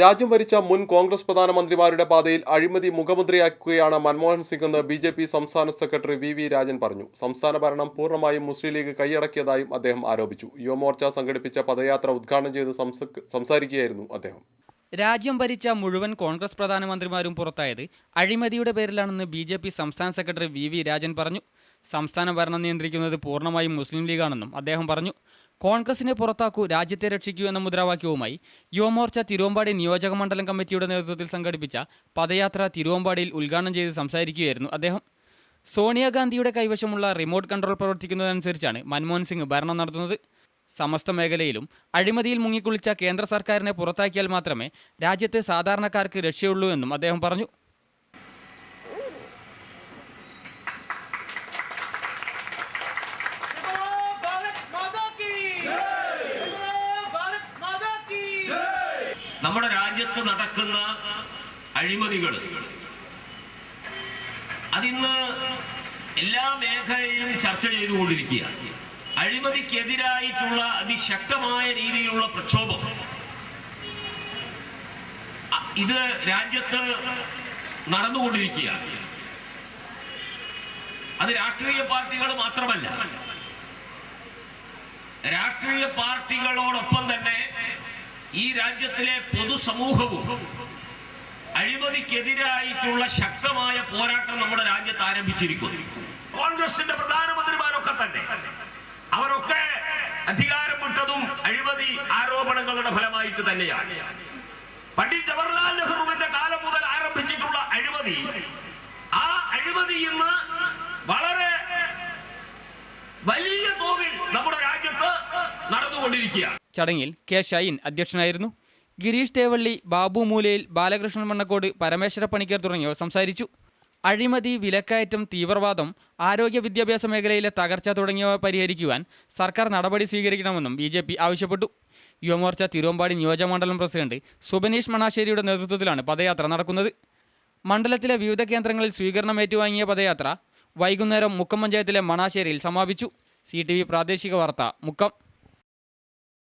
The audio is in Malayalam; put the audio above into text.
രാജ്യം ഭരിച്ച മുൻ കോൺഗ്രസ് പ്രധാനമന്ത്രിമാരുടെ പാതയിൽ അഴിമതി മുഖമുദ്രയാക്കുകയാണ് മൻമോഹൻ സിംഗ് എന്ന് ബി ജെ പി സംസ്ഥാന സെക്രട്ടറി വി വി രാജൻ പറഞ്ഞു. സംസ്ഥാന ഭരണം പൂർണമായും മുസ്ലിം ലീഗ് കൈയടക്കിയതായും അദ്ദേഹം ആരോപിച്ചു. യുവമോർച്ച സംഘടിപ്പിച്ച പദയാത്ര ഉദ്ഘാടനം ചെയ്ത് സംസ- സംസാരിക്കുകയായിരുന്നു അദ്ദേഹം. രാജ്യം ഭരിച്ച മുഴുവൻ കോൺഗ്രസ് പ്രധാനമന്ത്രിമാരും പുറത്തായത് അഴിമതിയുടെ പേരിലാണെന്ന് ബി ജെ പി സംസ്ഥാന സെക്രട്ടറി വി വി രാജൻ പറഞ്ഞു. സംസ്ഥാന ഭരണം നിയന്ത്രിക്കുന്നത് പൂർണമായും മുസ്ലിം ലീഗാണെന്നും അദ്ദേഹം പറഞ്ഞു. കോൺഗ്രസിനെ പുറത്താക്കൂ രാജ്യത്തെ രക്ഷിക്കൂ എന്ന മുദ്രാവാക്യവുമായി യുവമോർച്ച തിരുവമ്പാടി നിയോജക മണ്ഡലം കമ്മിറ്റിയുടെ നേതൃത്വത്തിൽ സംഘടിപ്പിച്ച പദയാത്ര തിരുവമ്പാടിയിൽ ഉദ്ഘാടനം ചെയ്ത് സംസാരിക്കുകയായിരുന്നു അദ്ദേഹം. സോണിയാഗാന്ധിയുടെ കൈവശമുള്ള റിമോട്ട് കൺട്രോൾ പ്രവർത്തിക്കുന്നതനുസരിച്ചാണ് മൻമോഹൻ സിംഗ് ഭരണം നടത്തുന്നത്. സമസ്ത മേഖലയിലും അഴിമതിയിൽ മുങ്ങിക്കുളിച്ച കേന്ദ്ര സർക്കാരിനെ പുറത്താക്കിയാൽ മാത്രമേ രാജ്യത്തെ സാധാരണക്കാർക്ക് രക്ഷയുള്ളൂ എന്നും അദ്ദേഹം പറഞ്ഞു. നമ്മുടെ രാജ്യത്ത് നടക്കുന്ന അഴിമതികൾ അതിന്ന് എല്ലാ മേഖലയിലും ചർച്ച ചെയ്തുകൊണ്ടിരിക്കുകയാണ് അഴിമതിക്കെതിരായിട്ടുള്ള അതിശക്തമായ രീതിയിലുള്ള പ്രക്ഷോഭം. ഇത് രാജ്യത്ത് നടന്നുകൊണ്ടിരിക്കുകയാണ്. അത് രാഷ്ട്രീയ പാർട്ടികൾ മാത്രമല്ല. രാഷ്ട്രീയ പാർട്ടികളോടൊപ്പം തന്നെ ഈ രാജ്യത്തിലെ പൊതുസമൂഹവും അഴിമതിക്കെതിരായിട്ടുള്ള ശക്തമായ പോരാട്ടം നമ്മുടെ രാജ്യത്ത് ആരംഭിച്ചിരിക്കുന്നു. കോൺഗ്രസിന്റെ പ്രധാനമന്ത്രിമാരൊക്കെ തന്നെ. അവരൊക്കെ അധികാരം വിട്ടതും അഴിമതി ആരോപണങ്ങളുടെ ഫലമായിട്ട് തന്നെയാണ്. പണ്ഡിറ്റ് ജവഹർലാൽ നെഹ്റുവിന്റെ കാലം മുതൽ ആരംഭിച്ചിട്ടുള്ള അഴിമതി ആ അഴിമതി ഇന്ന് വളരെ വലിയ തോതിൽ നമ്മുടെ രാജ്യത്ത് നടന്നുകൊണ്ടിരിക്കുകയാണ്. ചടങ്ങിൽ കെ ഷൈൻ അധ്യക്ഷനായിരുന്നു. ഗിരീഷ് തേവള്ളി ബാബു മൂലയിൽ ബാലകൃഷ്ണൻ മണ്ണക്കോട് പരമേശ്വര പണിക്കർ തുടങ്ങിയവർ സംസാരിച്ചു. അഴിമതി വിലക്കയറ്റം തീവ്രവാദം ആരോഗ്യ വിദ്യാഭ്യാസ മേഖലയിലെ തകർച്ച തുടങ്ങിയവ പരിഹരിക്കുവാൻ സർക്കാർ നടപടി സ്വീകരിക്കണമെന്നും ബി ജെ പി ആവശ്യപ്പെട്ടു. യുവമോർച്ച തിരുവമ്പാടി നിയോജകമണ്ഡലം പ്രസിഡന്റ് സുബനീഷ് മണാശ്ശേരിയുടെ നേതൃത്വത്തിലാണ് പദയാത്ര നടക്കുന്നത്. മണ്ഡലത്തിലെ വിവിധ കേന്ദ്രങ്ങളിൽ സ്വീകരണം ഏറ്റുവാങ്ങിയ പദയാത്ര വൈകുന്നേരം മുക്കം പഞ്ചായത്തിലെ മണാശ്ശേരിയിൽ സമാപിച്ചു. സി പ്രാദേശിക വാർത്ത മുക്കം.